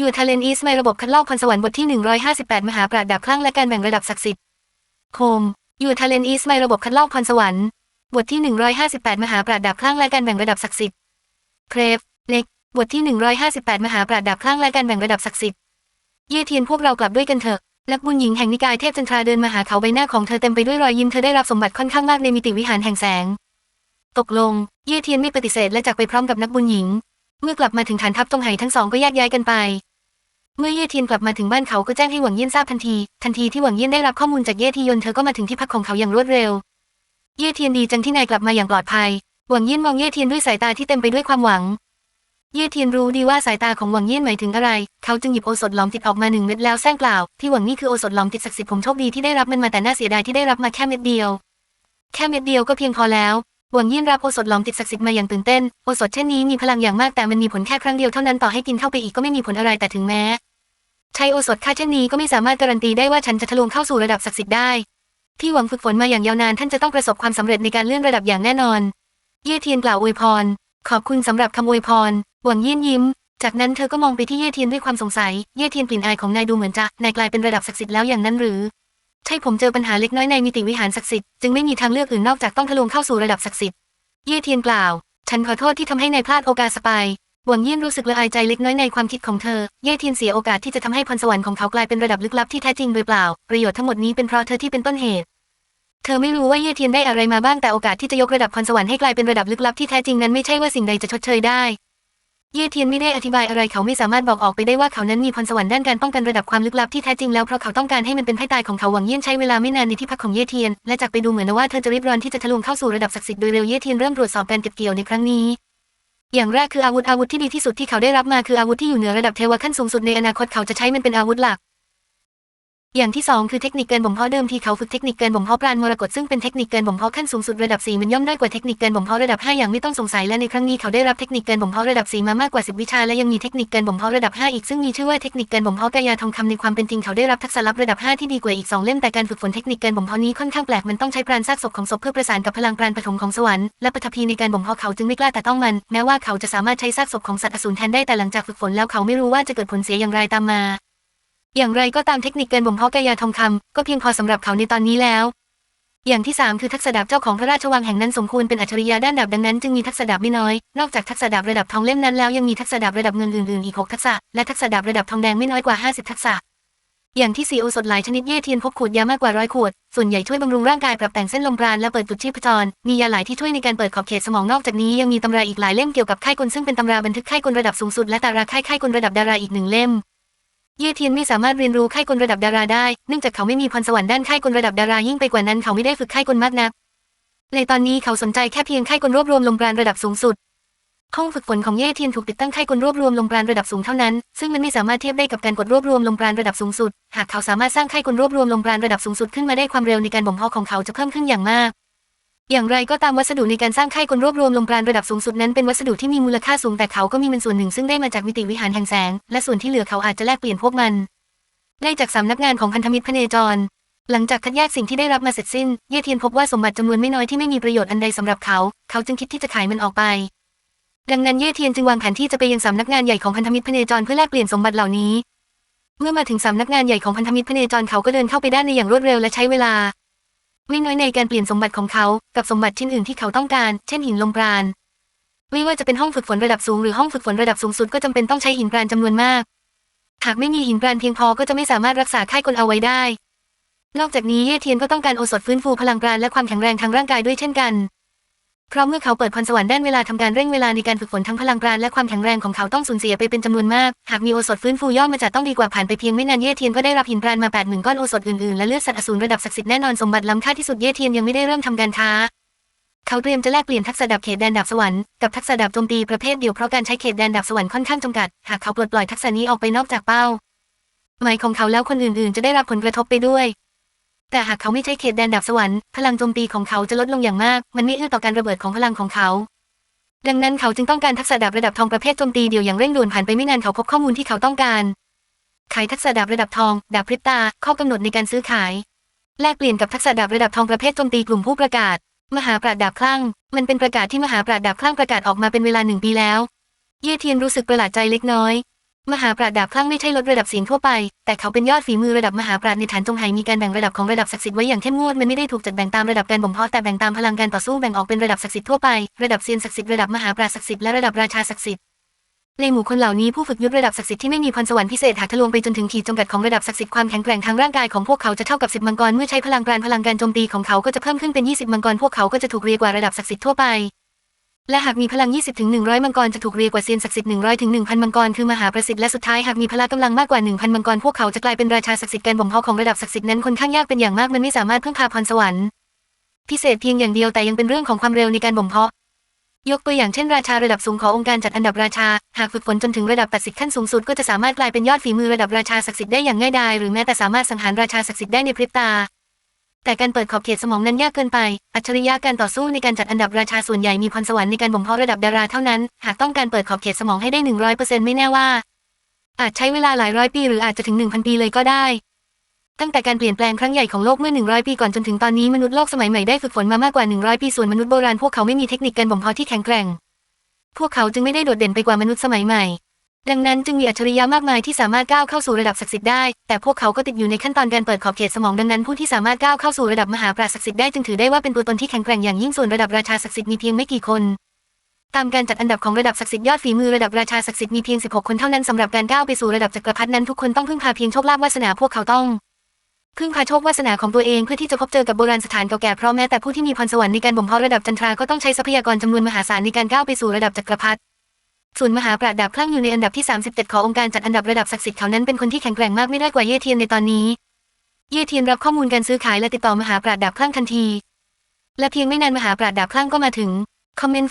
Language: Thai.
ยู่ทาเลนอีสในระบบคัดลอกพรสวรรค์บทที่ 158 มหาปราดดาบคลั่งและการแบ่งระดับศักดิ์สิทธิ์ โคมอยู่ทาเลนอีสในระบบคัดลอกพรสวรรค์บทที่ 158 มหาปราดดาบคลั่งและการแบ่งระดับศักดิ์สิทธิ์ เครฟเล็ก บทที่ 158 มหาปราดดาบคลั่งและการแบ่งระดับศักดิ์สิทธิ์ เย่เทียนพวกเรากลับด้วยกันเถอะนักบุญหญิงแห่งนิกายเทพจันทราเดินมาหาเขาใบหน้าของเธอเต็มไปด้วยรอยยิ้มเธอได้รับสมบัติค่อนข้างมากในมิติวิหารแห่งแสง ตกลง เย่เทียนไม่ปฏิเสธและจากไปพร้อมกับนักบุญหญิง เมื่อกลับมาถึงฐานทัพตรงไหทั้งสองก็แยกย้ายกันไป เมื่อเย่เทียนกลับมาถึงบ้านเขาก็แจ้งให้หวังเยี่ยนทราบทันที ทันทีที่หวังเยี่ยนได้รับข้อมูลจากเย่ทียนเธอก็มาถึงที่พักของเขาอย่างรวดเร็ว เย่เทียนดีจังที่นายกลับมาอย่างปลอดภัย หวังเยี่ยนมองเย่เทียนด้วยสายตาที่เต็มไปด้วยความหวัง เย่เทียนรู้ดีว่าสายตาของหวังเยี่ยนหมายถึงอะไร เขาจึงหยิบโอสถหลอมติดออกมาหนึ่งเม็ดแล้วแซงกล่าวที่หวังนี่คือโอสถหลอมติดศักดิ์สิทธิ์ผมโชคดีที่ได้รับมันมาแต่น่าเสียดายที่ได้รับมาแค่เม็ดเดียว แค่เม็ดเดียวก็เพียงพอแล้วหวังเยี่ยนรับโอสถหลอมติดศักดิ์สิทธิ์มาอย่างตื่นเต้น โอสถเช่นนี้มีพลังอย่างมากแต่มันมีผลแค่ครั้งเดียวเท่านั้นต่อให้กินเข้าไปอีกก็ไม่มีผลอะไรแต่ถึงแม้ ใช้โอสถค่าเช่นนี้ก็ไม่สามารถการันตีได้ว่าฉันจะทะลวงเข้าสู่ระดับศักดิ์สิทธิ์ได้ ที่หวังฝึกฝนมาอย่างยาวนานท่านจะต้องประสบความสำเร็จในการเลื่อนระดับอย่างแน่นอน เย่เทียนกล่าวอวยพร ขอบคุณสำหรับคำอวยพร หวังเยี่ยนยิ้ม จากนั้นเธอก็มองไปที่เย่เทียนด้วยความสงสัย เย่เทียนกลิ่นอายของนายดูเหมือนจะนายกลายเป็นระดับศักดิ์สิทธิ์แล้วอย่างนั้นหรือ ใช่ผมเจอปัญหาเล็กน้อยในมิติวิหารศักดิ์สิทธิ์จึงไม่มีทางเลือกอื่นนอกจากต้องทะลวงเข้าสู่ระดับศักดิ์สิทธิ์ เย่เทียนกล่าว ฉันขอโทษที่ทำให้นายพลาดโอกาสไป หวังเยี่ยนรู้สึกละอายใจเล็กน้อยในความคิดของเธอ เย่เทียนเสียโอกาสที่จะทำให้พรสวรรค์ของเขากลายเป็นระดับลึกลับที่แท้จริงโดยเปล่า ประโยชน์ทั้งหมดนี้เป็นเพราะเธอที่เป็นต้นเหตุ เธอไม่รู้ว่าเย่เทียนได้อะไรมาบ้างแต่โอกาสที่จะยกระดับพรสวรรค์ให้กลายเป็นระดับลึกลับที่แท้จริงนั้นไม่ใช่ว่าสิ่งใดจะชดเชยได้ เย่เทียนไม่ได้อธิบายอะไรเขาไม่สามารถบอกออกไปได้ว่าเขานั้นมีพรสวรรค์ด้านการป้องกันระดับความลึกลับที่แท้จริงแล้วเพราะเขาต้องการให้มันเป็นไพ่ตายของเขาหวังเยี่ยนใช้เวลาไม่นานในที่พักของเย่เทียนและจากไปดูเหมือนว่าเธอจะรีบร้อนที่จะทะลวงเข้าสู่ระดับศักดิ์สิทธิ์โดยเร็วเย่เทียนเริ่มตรวจสอบการเก็บเกี่ยวในครั้งนี้ อย่างแรกคืออาวุธอาวุธที่ดีที่สุดที่เขาได้รับมาคืออาวุธที่อยู่เหนือระดับเทวะขั้นสูงสุดในอนาคตเขาจะใช้มันเป็นอาวุธหลัก อย่างที่สองคือเทคนิคเกินบ่มเพาะเดิมทีเขาฝึกเทคนิคเกินบ่มเพาะปราณมรกตซึ่งเป็นเทคนิคเกินบ่มเพาะขั้นสูงสุดระดับสี่มันย่อมด้อยกว่าเทคนิคเกินบ่มเพาะระดับห้าอย่างไม่ต้องสงสัยและในครั้งนี้เขาได้รับเทคนิคเกินบ่มเพาะระดับสี่มามากกว่าสิบวิชาและยังมีเทคนิคเกินบ่มเพาะระดับห้าอีกซึ่งมีชื่อว่าเทคนิคเกินบ่มเพาะกายาทองคำในความเป็นจริงเขาได้รับทักษะลับระดับห้าที่ดีกว่าอีกสองเล่มแต่การฝึกฝนเทคนิคเกินบ่มเพาะนี้ค่อนข้างแปลกมันต้องใช้ปราณซากศพของศพเพื่อประสานกับพลังปราณปฐมของสวรรค์และปฐพีในการบ่มเพาะเขาจึงไม่กล้าแต่ต้องมันแม้ว่าเขาจะสามารถใช้ซากศพของสัตว์อสูรแทนได้แต่หลังจากฝึกฝนแล้วเขาไม่รู้ว่าจะเกิดผลเสียอย่างไรตามมา อย่างไรก็ตามเทคนิคเกินบ่มเพาะกายาทองคำก็เพียงพอสำหรับเขาในตอนนี้แล้ว อย่างที่สามคือทักษะดาบเจ้าของพระราชวังแห่งนั้นสมควรเป็นอัจฉริยะด้านดาบดังนั้นจึงมีทักษะดาบไม่น้อย นอกจากทักษะดาบระดับทองเล่มนั้นแล้วยังมีทักษะดาบระดับเงินอื่นๆอีกหกทักษะและทักษะดาบระดับทองแดงไม่น้อยกว่า 50 ทักษะอย่างที่สีโอสถหลายชนิดเย่เทียนพบขวดยามากกว่าร้อยขวด ส่วนใหญ่ช่วยบำรุงร่างกายปรับแต่งเส้นลมปราณและเปิดจุดชีพจร มียาหลายที่ช่วยในการเปิดขอบเขตสมองนอกจากนี้ยังมีตำราอีกหลายเล่มเกี่ยวกับไข้กลซึ่งเป็นตำราบันทึกไข้กลระดับสูงสุดและตาราไข้ไข้กลระดับดาราอีกหนึ่งเล่ม เย่เทียนไม่สามารถเรียนรู้ไข้กลระดับดาราได้ เนื่องจากเขาไม่มีพรสวรรค์ด้านไข้กลระดับดารายิ่งไปกว่านั้นเขาไม่ได้ฝึกไข้กลมากนักในตอนนี้เขาสนใจแค่เพียงไข้กลรวบรวมลมปราณระดับสูงสุด ห้องฝึกฝนของเย่เทียนถูกติดตั้งไข้กลรวบรวมลมปราณระดับสูงเท่านั้น ซึ่งมันไม่สามารถเทียบได้กับการกดรวบรวมลมปราณระดับสูงสุด หากเขาสามารถสร้างไข้กลรวบรวมลมปราณระดับสูงสุดขึ้นมาได้ความเร็วในการบ่มเพาะของเขาจะเพิ่มขึ้นอย่างมาก อย่างไรก็ตามวัสดุในการสร้างไข้กลรวบรวมลมปราณระดับสูงสุดนั้นเป็นวัสดุที่มีมูลค่าสูงแต่เขาก็มีมันส่วนหนึ่งซึ่งได้มาจากมิติวิหารแห่งแสง และส่วนที่เหลือเขาอาจจะแลกเปลี่ยนพวกมัน ได้จากสำนักงานของพันธมิตรพเนจร หลังจากคัดแยกสิ่งที่ได้รับมาเสร็จสิ้น เย่เทียนพบว่าสมบัติจำนวนไม่น้อยที่ไม่มีประโยชน์อันใดสำหรับเขา เขาจึงคิดที่จะขายมันออกไป ดังนั้นเย่เทียนจึงวางแผนที่จะไปยังสำนักงานใหญ่ของพันธมิตรพเนจรเพื่อแลกเปลี่ยนสมบัติเหล่านี้ เมื่อมาถึงสำนักงานใหญ่ของพันธมิตรพเนจรเขาก็เดินเข้าไปด้านในอย่างรวดเร็วและใช้เวลา ไม่น้อยในการเปลี่ยนสมบัติของเขากับสมบัติชิ้นอื่นที่เขาต้องการ เช่นหินลมปราณไม่ว่าจะเป็นห้องฝึกฝนระดับสูงหรือห้องฝึกฝนระดับสูงสุดก็จำเป็นต้องใช้หินปราณจำนวนมาก หากไม่มีหินปราณเพียงพอก็จะไม่สามารถรักษาไข้กลเอาไว้ได้ นอกจากนี้เย่เทียนก็ต้องการโอสถฟื้นฟูพลังปราณและความแข็งแรงทางร่างกายด้วยเช่นกัน เพราะเมื่อเขาเปิดพรสวรรค์ด้านเวลาทำการเร่งเวลาในการฝึกฝนทั้งพลังปราณและความแข็งแรงของเขาต้องสูญเสียไปเป็นจำนวนมาก หากมีโอสถฟื้นฟูย่อมมาจากต้องดีกว่าผ่านไปเพียงไม่นานเย่เทียนก็ได้รับหินปราณมา8ปดหมื่นก้อนโอสถอื่นๆและเลือดสัตว์อสูรระดับศักดิ์สิทธิ์แน่นอนสมบัติล้ำค่าที่สุดเย่เทียนยังไม่ได้เริ่มทำการค้าเขาเตรียมจะแลกเปลี่ยนทักษะดาบเขตแดนดาบสวรรค์กับทักษะดาบโจมตีประเภทเดียวเพราะการใช้เขตแดนดาบสวรรค์ค่อนข้างจำกัด หากเขาปลดปล่อยทักษะนี้ออกไปนอกจากเป้าหมายของเขาแล้วคนอื่นๆ จะได้รับผลกระทบไปด้วย แต่หากเขาไม่ใช้เขตแดนดาบสวรรค์พลังโจมตีของเขาจะลดลงอย่างมาก มันไม่เอื้อต่อการระเบิดของพลังของเขา ดังนั้นเขาจึงต้องการทักษะดาบระดับทองประเภทโจมตีเดียวอย่างเร่งด่วนผ่านไปไม่นานเขาพบข้อมูลที่เขาต้องการขายทักษะดาบระดับทอง ดาบพริบตา ข้อกำหนดในการซื้อขาย แลกเปลี่ยนกับทักษะดาบระดับทองประเภทโจมตีกลุ่มผู้ประกาศ มหาปราดดาบคลั่ง มันเป็นประกาศที่มหาปราดดาบคลั่งประกาศออกมาเป็นเวลาหนึ่งปีแล้ว เย่เทียนรู้สึกประหลาดใจเล็กน้อย มหาปราดดาบคลั่งไม่ใช่ลดระดับเสียงทั่วไป แต่เขาเป็นยอดฝีมือระดับมหาปราดในฐานจงไห่มีการแบ่งระดับของระดับศักดิ์สิทธิ์ไว้อย่างเข้มงวดมันไม่ได้ถูกจัดแบ่งตามระดับการบ่มเพาะแต่แบ่งตามพลังการต่อสู้แบ่งออกเป็นระดับศักดิ์สิทธิ์ทั่วไประดับเซียนศักดิ์สิทธิ์ระดับมหาปราดศักดิ์สิทธิ์และระดับราชาศักดิ์สิทธิ์ในหมู่คนเหล่านี้ผู้ฝึกยุทธระดับศักดิ์สิทธิ์ที่ไม่มีพรสวรรค์พิเศษหากทะลวงไปจนถึงขีดจำกัดของระดับศักดิ์สิทธิ์ความแข็งแกร่งทางร่างกายของพวกเขาจะเท่ากับ10มังกรเมื่อใช้พลังปราณพลังการโจมตีของเขาก็จะเพิ่มขึ้นเป็น 20 มังกรพวกเขาก็จะถูกเรียกว่าระดับศักดิ์สิทธิ์ทั่วไป และหากมีพลัง 20ถึง100 มังกรจะถูกเรียกว่าเซียนศักดิ์สิทธิ์ 100ถึง1,000 มังกรคือมหาประสิทธิ์และสุดท้ายหากมีพละกำลังมากกว่า 1,000 มังกรพวกเขาจะกลายเป็นราชาศักดิ์สิทธิ์การบ่มเพาะของระดับศักดิ์สิทธิ์นั้นค่อนข้างยากเป็นอย่างมากมันไม่สามารถพึ่งพาพรสวรรค์พิเศษเพียงอย่างเดียวแต่ยังเป็นเรื่องของความเร็วในการบ่มเพาะ ยกตัวอย่างเช่นราชาระดับสูงขององค์การจัดอันดับราชา หากฝึกฝนจนถึงระดับตัดสิทธิ์ขั้นสูงสุดก็จะสามารถกลายเป็นยอดฝีมือระดับราชาศักดิ์สิทธิ์ได้อย่างง่ายดายหรือแม้แต่สามารถสังหารราชาศักดิ์สิทธิ์ได้ในพริบตา แต่การเปิดขอบเขตสมองนั้นยากเกินไป อัจฉริยะการต่อสู้ในการจัดอันดับราชาส่วนใหญ่มีพรสวรรค์ในการบ่มเพาะระดับดาราเท่านั้น หากต้องการเปิดขอบเขตสมองให้ได้หนึ่งร้อยเปอร์เซ็นต์ไม่แน่ว่า อาจใช้เวลาหลายร้อยปีหรืออาจจะถึงหนึ่งพันปีเลยก็ได้ ตั้งแต่การเปลี่ยนแปลงครั้งใหญ่ของโลกเมื่อ 100 ปีก่อนจนถึงตอนนี้มนุษย์โลกสมัยใหม่ได้ฝึกฝนมามากกว่า 100 ปี ส่วนมนุษย์โบราณพวกเขาไม่มีเทคนิคการบ่มเพาะที่แข็งแกร่ง พวกเขาจึงไม่ได้โดดเด่นไปกว่ามนุษย์สมัยใหม่ ดังนั้นจึงมีอัจฉริยะมากมายที่สามารถก้าวเข้าสู่ระดับศักดิ์สิทธิ์ได้ แต่พวกเขาก็ติดอยู่ในขั้นตอนการเปิดขอบเขตสมองดังนั้นผู้ที่สามารถก้าวเข้าสู่ระดับมหาปราศักดิ์สิทธิ์ได้จึงถือได้ว่าเป็นตัวตนที่แข็งแกร่งอย่างยิ่งส่วนระดับราชาศักดิ์สิทธิ์มีเพียงไม่กี่คน ตามการจัดอันดับของระดับศักดิ์สิทธิ์ยอดฝีมือระดับราชาศักดิ์สิทธิ์มีเพียง 16 คนเท่านั้นสำหรับการก้าวไปสู่ระดับจักรพรรดินั้นทุกคนต้องพึ่งพาเพียงโชคลาภวาสนาพวกเขาต้องพึ่งพาโชควาสนาของตัวเองเพื่อที่จะพบเจอกับโบราณสถานเก่าแก่เพราะแม้แต่ผู้ที่มีพรสวรรค์ในการบ่มเพาะระดับจันทราก็ต้องใช้ทรัพยากรจำนวนมหาศาลในการก้าวไปสู่ระดับจักรพรรดิ ส่วนมหาปราดดาบคลั่งอยู่ในอันดับที่ 37 ขององค์การจัดอันดับระดับศักดิ์สิทธิ์เขานั้นเป็นคนที่แข็งแกร่งมากไม่ได้กว่าเย่เทียนในตอนนี้ เย่เทียนรับข้อมูลการซื้อขายและติดต่อมหาปราดดาบคลั่งทันที และเพียงไม่นานมหาปราดดาบคลั่งก็มาถึงคอมเมนต์